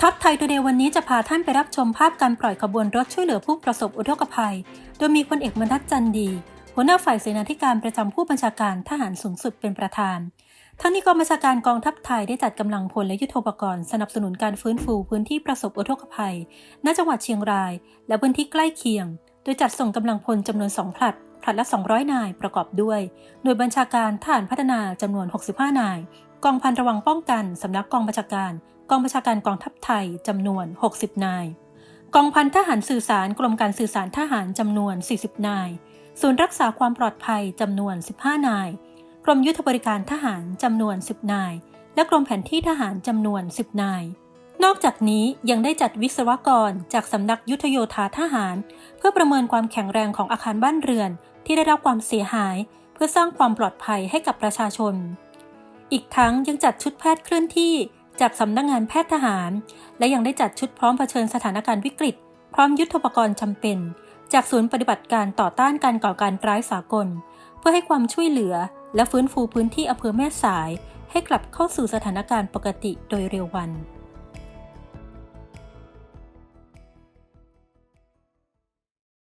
ท็อปไทยตัวเดย์วันนี้จะพาท่านไปรับชมภาพการปล่อยขบวนรถช่วยเหลือผู้ประสบอุทกภัย โดยมีพลเอกบรรทัดจันดี หัวหน้าฝ่ายเสนาธิการประจำผู้บัญชาการทหารสูงสุดเป็นประธาน ทั้งนี้กองบัญชาการกองทัพไทยได้จัดกำลังพลและยุทโธปกรณ์สนับสนุนการฟื้นฟูพื้นที่ประสบอุทกภัย ณ จังหวัดเชียงราย และพื้นที่ใกล้เคียง โดยจัดส่งกำลังพลจำนวน2ผลัดผลัดละ 200 นายประกอบด้วย หน่วยบัญชาการทหารพัฒนาจำนวน 65 นาย กองพันระวังป้องกันสำนักกองบัญชาการ กองบัญชาการกองทัพไทยจำนวน 60 นาย กองพันทหารสื่อสารกรมการสื่อสารทหารจำนวน 40 นาย ศูนย์รักษาความปลอดภัยจำนวน 15 นาย กรมยุทธบริการทหารจำนวน 10 นาย และกรมแผนที่ทหารจำนวน 10 นาย นอกจากนี้ยังได้จัดวิศวกรจากสำนักยุทธโยธาทหาร เพื่อประเมินความแข็งแรงของอาคารบ้านเรือน ที่ได้รับความเสียหาย เพื่อสร้างความปลอดภัยให้กับประชาชนอีกทั้งยังจัดชุดแพทย์เคลื่อนที่ จากสำนักงานแพทย์ทหาร และยังได้จัดชุดพร้อมเผชิญสถานการณ์วิกฤต พร้อมยุทธปกรณ์จำเป็น จากศูนย์ปฏิบัติการต่อต้านการก่อการร้ายสากล เพื่อให้ความช่วยเหลือ และฟื้นฟูพื้นที่อำเภอแม่สาย ให้กลับเข้าสู่สถานการณ์ปกติโดยเร็ววัน